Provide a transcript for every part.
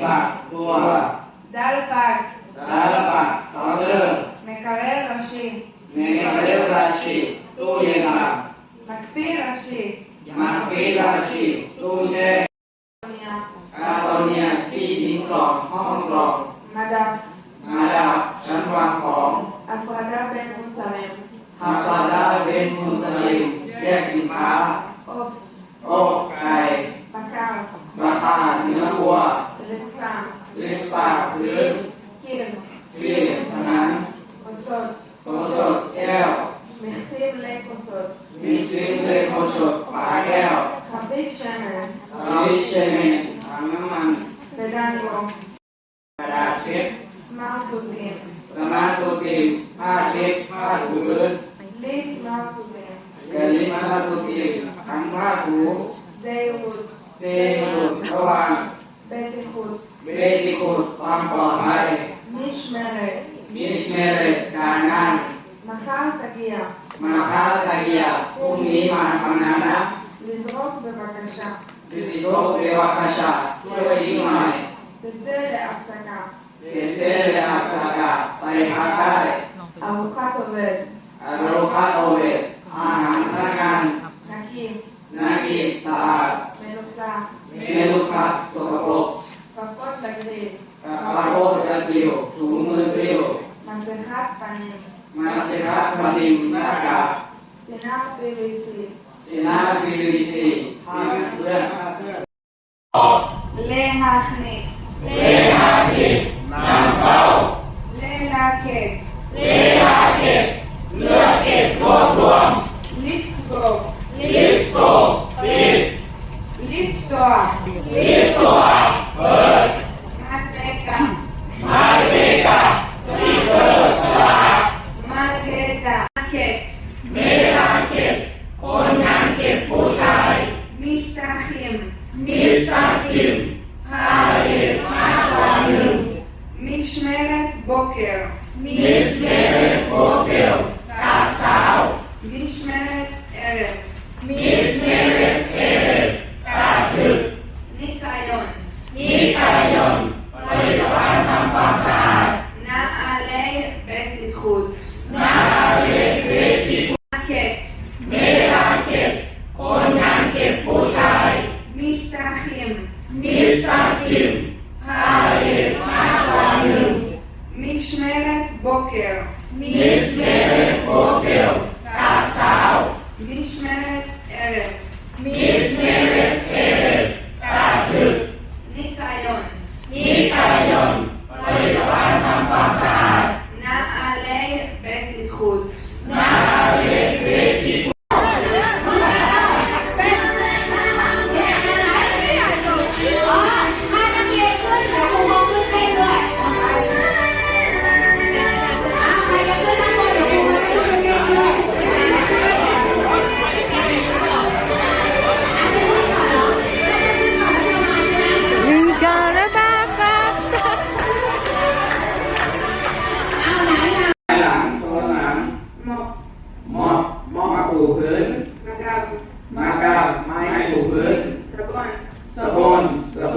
פח, תורה. דל פג. דל פג, חבר. מקרר ראשי. מקרר ראשי. นั่งลงกาษเช็ดมาตุเบสมาตุติผ้าเช็ผ้าถูดลิสมาตุเบเดลิสมาตุติขังผ้าถูเซอุดเซอุดระวังเบติคุดเบติคุดความปลดภัมิชเมเรมิชเมเรการงานมาค้าตะเกียบมาข้าวตะเกียพรุ่งนี้มาทำงานนะ לזרוק בבקשה. לזרוק בבקשה. תצא להפסקה. תצא להפסקה. פריחקאי. ארוחת עובד. ארוחת עובד. อาหารพนักงานนักกีนักกีสะอาดเมนูคลาเมนูคลาสกปรกกระโปรงตะเกียบกระโปรงตะเกียบถุงมือเปรี้ยวมาเซคัตปานิมมาเซคัตปานิมหน้ากากเซนาเปเวซี Sinapilisi Hamakurat Lehahnis Lehahnis Namkau Lelakit Lelakit เลือกเก็บรวบรวม está aqui. Savon, Savon.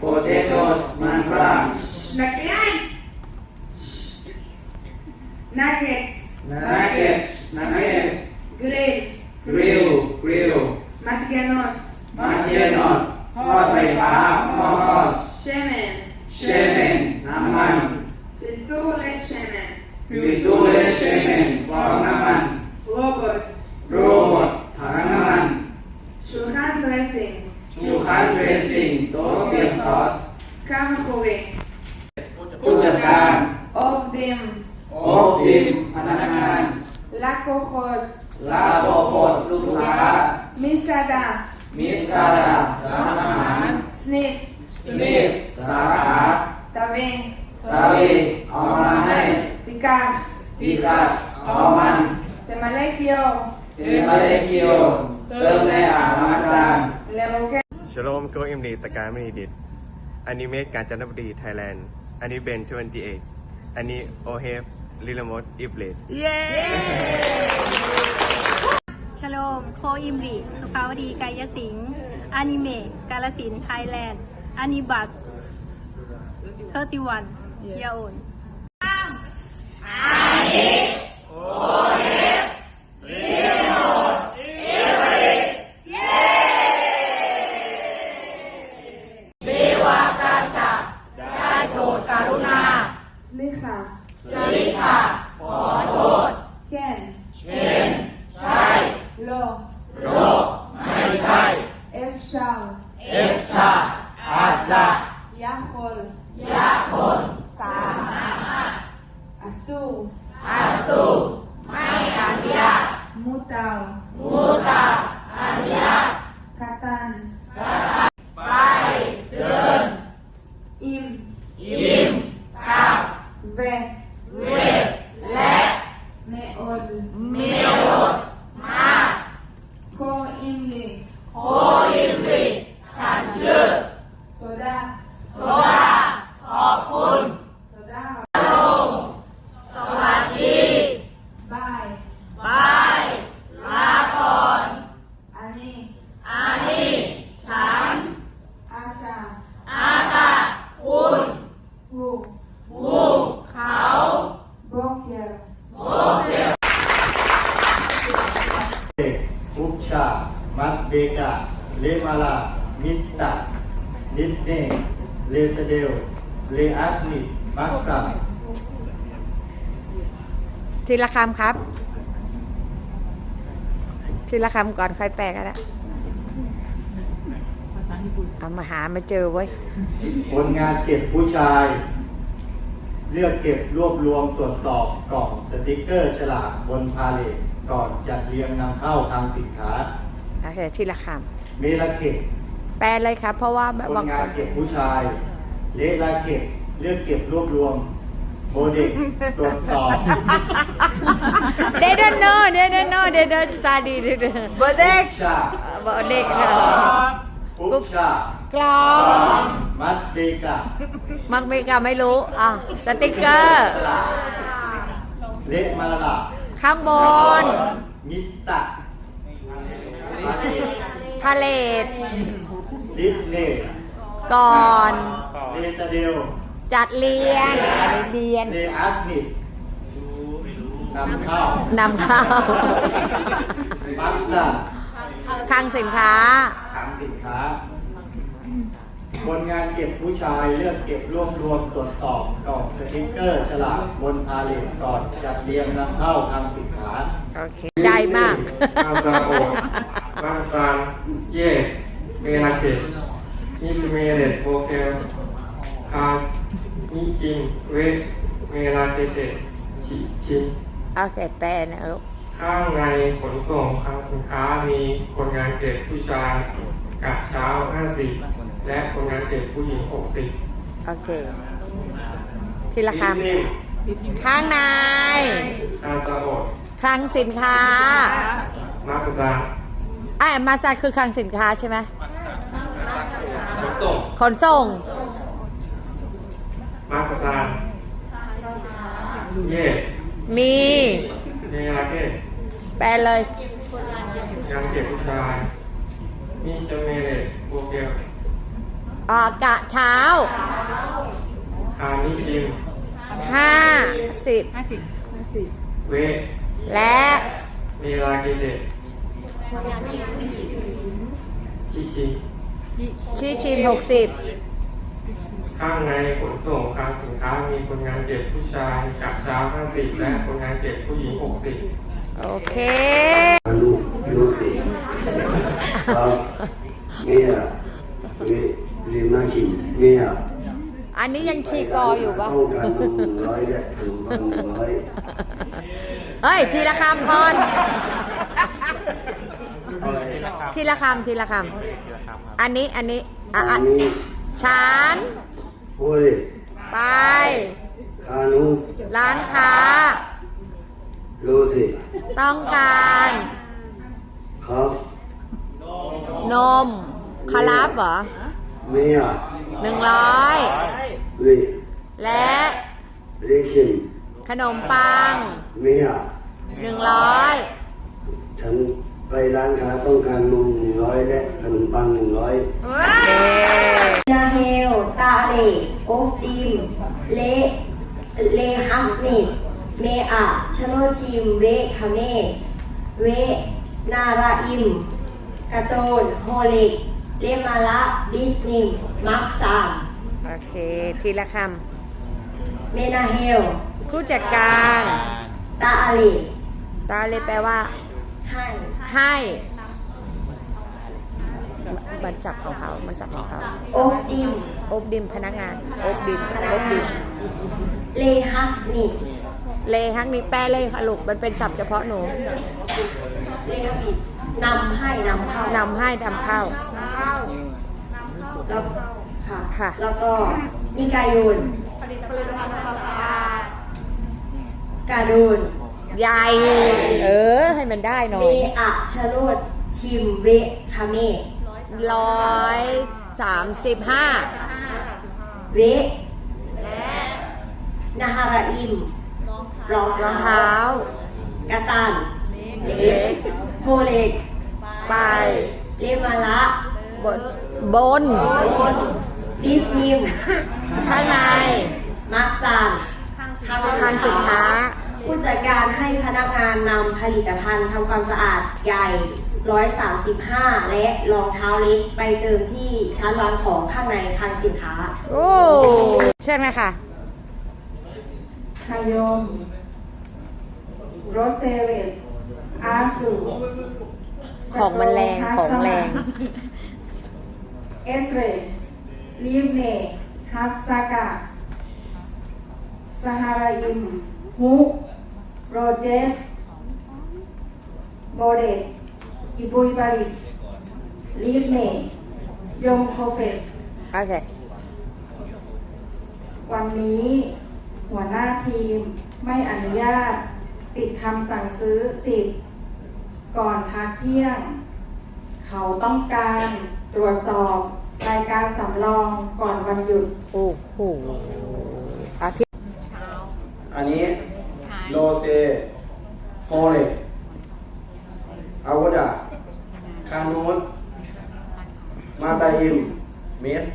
potatoes, and fries. Naklan. Nuggets. Nuggets. Nuggets. Grill. Grill. นบเนบสาขาตาเวตาเวนเอามาให้ปิกาสปิกาสเอามันเตมาเลเกียวเตมาเลเกียวเติมในอาหารจานเลโอเคชโลมโกอิมดีตะการไม่ดิดอันนี้เมฆการจันทบุรีไทยแลนด์ อันนี้เบนทเวนตี้เออันนี้โอเฮฟลิลมดอิบลิดเย้ชโลมโคอิมริสุภาวดีกายสิงห์ อนิเมะกาลสินไทยแลนด์อนิบัสเทอร์ติวันยาโอนอานิอ ทีละคำครับ ทีละคำก่อนค่อยแปลก็ได้เอามาหามาเจอเว้ยผลงานเก็บผู้ชาย เลือกเก็บรวบรวมตรวจสอบกล่องสติกเกอร์ฉลากบนพาเลทก่อนจัดเรียงนำเข้าทางสินค้าโอเคทีละคเมลาเก็บำแปลเลยครับ เพราะว่าแบบผลบางงาคนนเก็บผู้ชาย เลลาเก็บเลือกเก็บรวบรวม โมเด็กตรวจสอบเดดโนเดดโนเดดสตาดีเดดบเด็กชาบเด็กนะอุปชากลองมัดเบกามักไม่กาไม่รู้ อะ สติกเกอร์ เลมาลาข้างบน มิสตาพาเลตลิฟเน่ก่อน เลตาเดล จัดเรียนอะไรเรียนเลอาร์นิสนำเข้านำเข้ามักตาคลังสินค้า ขังสินค้าผลงานเก็บผู้ชายเลือกเก็บรวบรวมตรวจสอบกล่องสติกเกอร์ฉลากบนพาเลทก่อนจัดเรียงนำเข้าทางสินค้า โอเค ใจมากอาซาโอมาซานเยสเมลาเกตอิสเมเลตโปเกลคาส มิชินเวเมลาเกเตชิชิโอเคแปลนะลูกข้างในขนส่งคลังสินค้ามีคนงานเก็บผู้ชายกะเช้า 50 และคนงานเก็บผู้หญิง 60 โอเคทีละคนิ่มำข้างในๆอาซาโอดคลังสินค้า มาร์กซาไอ้ยมาซาคือคลังสินค้าใช่ไหมขนส่งขนส่ง มาร์กซาเย่มีเมลาเกตแปลเลยงานเก็บผู้ชายมิสเตอร์เมเลตโบเกลออกกะเช้าคานิชิม ห้าสิบ เว และเมลาเกเตชิชิชีชิมหกสิบ ข้างในขนส่งคลังสินค้ามีคนงานเก็บผู้ชายกะเช้า50 และคนงานเก็บผู้หญิง 60 โอเค ลูกลูกสิครับเมียเวลิมาคิมเมียอันนี้ยังคีย์กออยู่ปะต้องการนมหนึ่งร้อยและถึงพันหนึ่งร้อยเฮ้ย ทีละคำพอนอะไรทีละคำทีละคำ อันนี้อันนี้อะอัอะนนี้ฉัน โอ้ยไป คานุร้านค้า ลูสิต้องการ ครับนมคารับเหรอเมียหนึ่งร้อยเวและลิคิมขนมปังเมียหนึ่งร้อย ฉัน ไปร้านค้าต้องการนมหนึ่งร้อยและขนมปังหนึ่งร้อยนาเฮลตาเลโอฟติมเลเลฮัสนิเมอะชโนชิมเวคาเมชเวนาราอิมกาโตนโฮลิกเลมาละบิสนิมมักซามโอเค ทีละคเมนาเฮลำผู้จัดการ ตาอาเลตาเลยแปลว่า ให้ให้มันสับของเขามันสับของเขาโอฟติมอบดิมพนักงานอบดิมอบดิมเลฮัสนิเลฮักนี้แปลเลยค่ะลูกมันเป็นศัพท์เฉพาะหนูเลฮับิดนำให้นำเข้านำให้ทำเข้าแล้วค่ะค่ะ แล้วก็นิกายุนกาดูน ใหญ่ เออ ให้มันได้หน่อเมยอะชะโรดชิมเวคาเมชร้อยสามสิบห้าเวนาฮาราอิมรองรองเท้ากาตันเล็กโฮเล็กไปเลมาละบนบนโอนดิฟนิมข้างในมาร์คซานทำทางสินค้า ผู้จัดการให้พนักงานนำผลิตภัณฑ์ทำความสะอาดใหญ่ 135 และรองเท้าเล็กไปเติมที่ชั้นวางของข้างในคลังสินค้า โอ้ใช่ไหมคะคายมโรเซเวตอาสูของมันแรง ของแรง เอสเรลิมเนฮับซากะ สหาราอิมฮุ โรเจสโบเดอิบุยบาริลิมเนยงโคเฟสโอเค วันนี้หัวหน้าทีมไม่อนุญาต ปิดคำสั่งซื้อสิทธิ์ก่อนพักเที่ยง เขาต้องการตรวจสอบ รายการสำรองก่อนวันหยุด โอ้โหอาทิตย์อันนี้ โลเซโฟเลตอาวดาคานูนมาตาอิม เมตร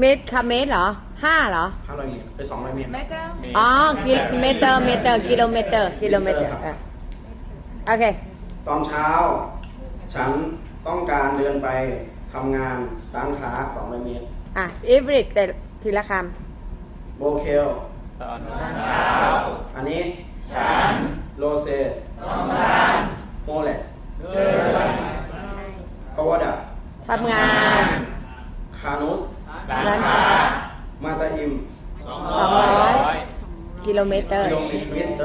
เมตรคาเมตรเหรอห้าเหรอห้าร้อยเมตรไปสองร้อยเมตรอ๋อกิเมตรเมตรกิโลเมตรกิโลเมตรอะโอเค ตอนเช้า ฉันต้องการเดินไปทำงานร้านค้าสองร้อยเมตร อะอีบริดแต่ทีละคโบเคล ตอนเช้า อันนี้ ฉัน โลเซต้องการโมเลตเดินอาวดาำทำงาน คานุสร้านค้ามาตาอิมสกิโลเมตรกิโลเมตร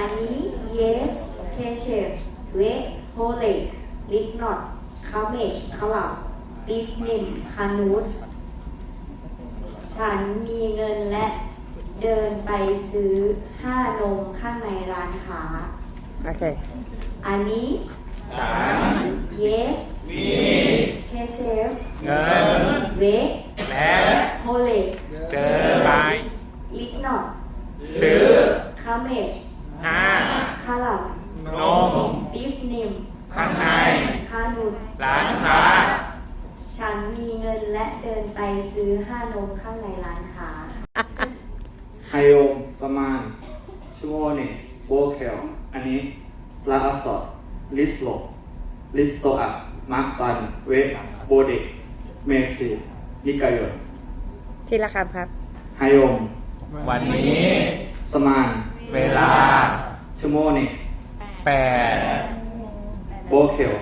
อันนี้ yes เคเชฟเวโฮเล็กลิกนอตคาเมชคาลับบีฟนิมคานูส ฉันมีเงินและเดินไปซื้อห้านมข้างในร้านค้าโอเคอันนี้ฉัน yes มีเคเชฟเงินเวและโฮเล็กเจอไปลิกนอตซื้อคาเมชห้าคาลับนมบีฟนิมข้างในคานุดร้านค้า ฉันมีเงินและเดินไปซื้อห้านมข้างในร้านค้า ไฮโอมสมานชูโมเนโบเคลอันนี้ลาอาสอดลิสโลลิสโตอะมาร์คซัน เวทโบเดกเมคินิกายอนทีละคำครับ ไฮโอม วันนี้ สมาน เวลาชูโมเนแปดโบเคล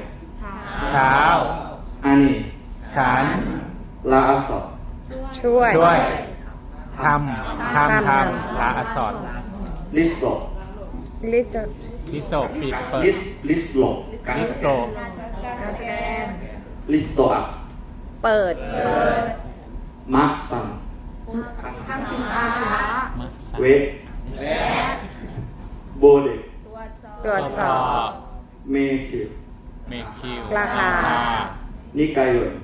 เช้า อันนี้ ฉัน ลาอาสอดช่วย ช่วยทำทำทำลาอสอดลิสโลลิสต์ลิโซปิดเปิลิดสลิสโลกันลิสโตลิสโตอะเปิดมาร์คซันเวทโบเดกตรวจสอบ เมคิวเมคิวราคานิกายอน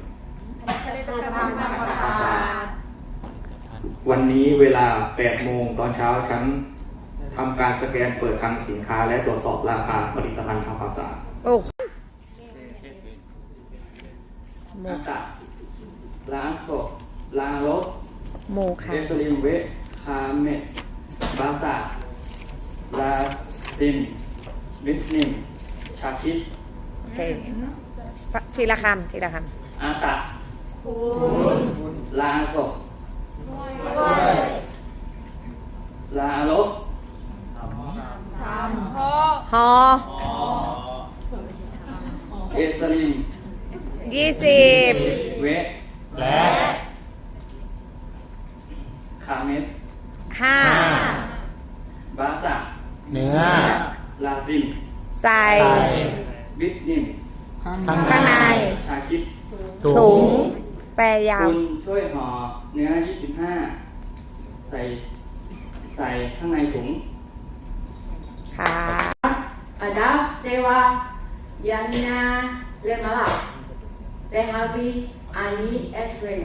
วันนี้เวลา 8 โมงตอนเช้าฉันทำการสแกนเปิดคลังสินค้าและตรวจสอบราคาผลิตภัณฑ์ทางภาษาโอ้อากาศล้างศพล้างรถโมค่ะเอสลิมเวทคาเมตบาซาลาซินวิทนิมชาคิดโอเคทีละคำทีละคอากาศล้างศพลารถำฮอเอสลิมยี่สิบเวทและคาเมตห้าบาซาเนื้อ ลาซินใส่ไก่วิทนิมข้างใน ชาคิดถุง แปรยาว คุณช่วยห่อเนื้อ 25 ใส่ใส่ข้างในถุง ค่ะ Ada sewa Yamina Lemala Lehavi Ani Esren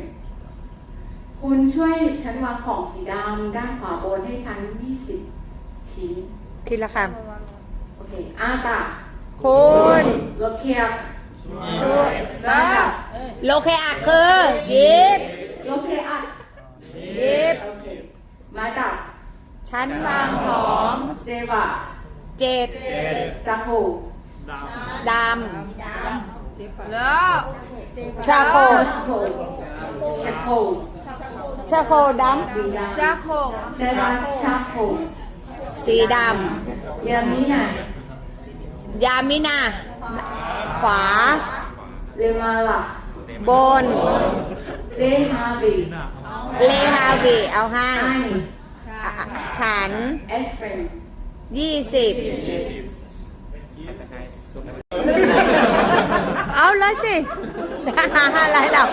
คุณช่วยฉันวางของสีดำด้านขวาบนให้ฉัน 20 ชิ้น ทีละคโอเคอาตาำคุณ โลเคียก ช่วยมาดับโลเคอะคือยิบโลเคียอัดยิบโอเคมาดับชั้นวางของเซวาเจ็ดซาโฮดำชาโคโฮชาโฮชาโคดชาโฮเซวาชาโฮำสีดยามินาำยามินา ขวา เลมาลาบน เซฮาบีเลฮาวีเอาให้ไออะอะฉัน เอสเฟนยี่สิบเอาเลยสิจะหาอะไรเรา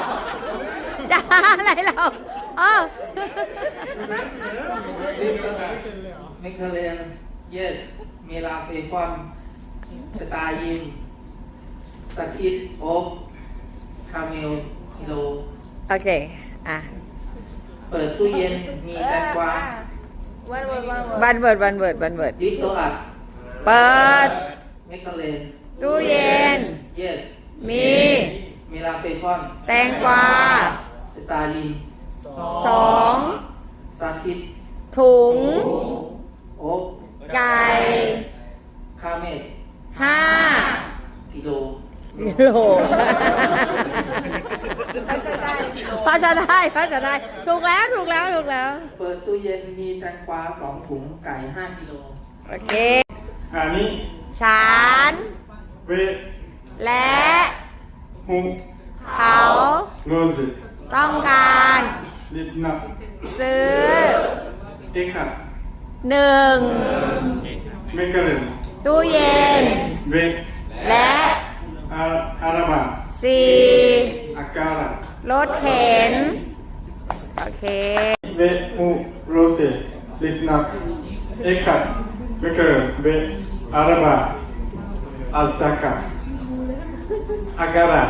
จะหาอะไรเราเออเมคเทเลนเย สเมลาเฟคอนสตายินสกิดโอบคาเมลกิโล โอเค อะ เปิดตู้เย็นมีแตงกวาบันเวิร์ดบันเวิร์ดบันเวิร์ดดิโตอัดเปิด เมคเทเลนตู้เย็น เยสมีเมลาเฟคอน แตงกวาสตาลินสองสกิดถุง โอบไก่ คาเมล ห้ากิโลโลพอจะได้พอจะได้ ถูกแล้วถูกแล้วถูกแล้ว เปิดตู้เย็นมีแตงกวาสองถุงไก่ห้ากิโลโอเคอันนี้ฉันเวทและฮุเขาโรซิต้องการลิตนับซื้อเอกขัดหนึ่งเมกะเรน ตู้เย็น เวและอาอาราบาสี่อาการะรถเข็น โอเค เวอุโรเซลิตนับเอกขัดเมกะเรนเวอาราบาอาซากะอาการะ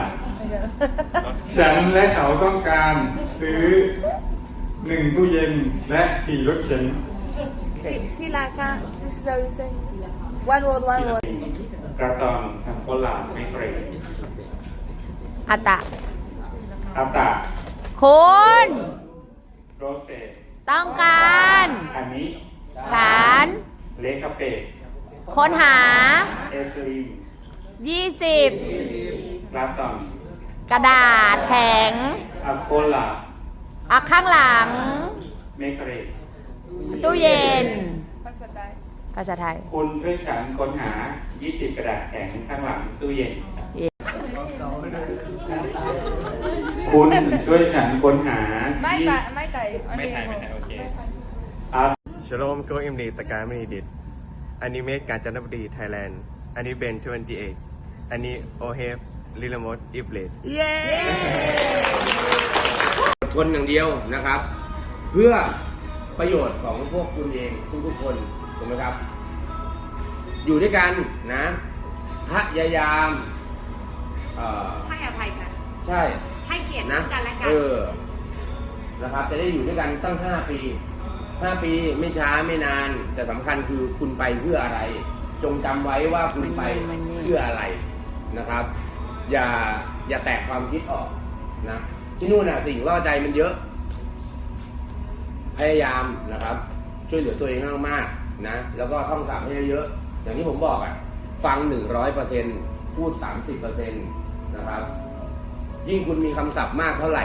ฉันและเขาต้องการซื้อหนึ่งตู้เย็นและสี่รถเข็น ที่ราคา this is how you say one word one word กระตอนทำโคลาไม่เกรงอัตตะอัตตาคุณโรเซต้องการอันนี้ฉันเลคาเปตค้นหา เอสลีม20กระตอนกระดาษแข็งอะโคลาอะข้างหลังไม่เกรงตู้เย็น ภาษาไทยภาษาไทย คุณช่วยฉันค้นหา 20 กระดาษแข็งข้างหลังตู้เย็น คุณช่วยฉันค้นหา ไม่ไต่ไม่ไต่อันไม่นี้ถ่ายไม่ถ่ายโอเคอัพชโลมโกเอ็มดีตะการมณีดิตอันนี้เมกกาญจนบุรีไทยแลนด์ อันนี้เบน28อันนี้โอเฮฟลิลมดอิฟเลดเย้อดทนอย่างเดียวนะครับ เพื่อประโยชน์ของพวกคุณเองทุกๆคน ถูกไหมครับ อยู่ด้วยกันนะพยายามเอ่อให้อภัยกัน ใช่ให้เกียรตินะซึ่งกันและกัน เออนะครับ จะได้อยู่ด้วยกันตั้งห้าปีห้าปีไม่ช้าไม่นาน แต่สำคัญคือคุณไปเพื่ออะไร จงจำไว้ว่าคุณไปเพื่ออะไรนะครับ อย่าอย่าแตกความคิดออกนะที่นู่นน่ะสิ่งล่อใจมันเยอะ พยายามนะครับ ช่วยเหลือตัวเองมากๆ นะ แล้วก็ท่องศัพท์ให้เยอะๆอย่างที่ผมบอกอะ ฟังหนึ่งร้อยเปอร์เซ็นพูดสามสิบเปอร์เซ็นนะครับ ยิ่งคุณมีคำศัพท์มากเท่าไหร่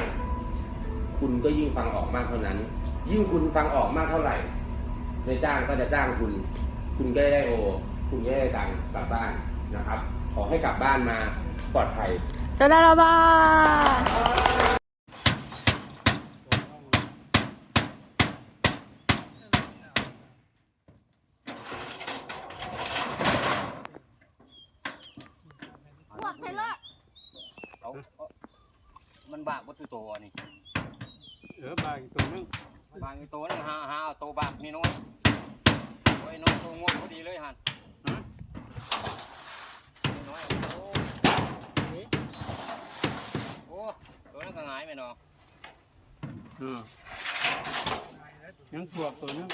คุณก็ยิ่งฟังออกมากเท่านั้น ยิ่งคุณฟังออกมากเท่าไหร่ในจ้างก็จะจ้างคุณ คุณก็ได้โอ คุณก็ได้ตังกลับบ้านนะครับ ขอให้กลับบ้านมาปลอดภัย จะได้ระบา มันบากวัตถุตัวนี่เออบางตัวนึงบางอีตัวนึงหาหาเอาตัวบากนี่น้อยโอ้ยน้อยตัวง่วงพอดีเลยหันน้อยโอ้โอ้ตัวนั้นก็หงายไปเนาะยังบวกตัวนึง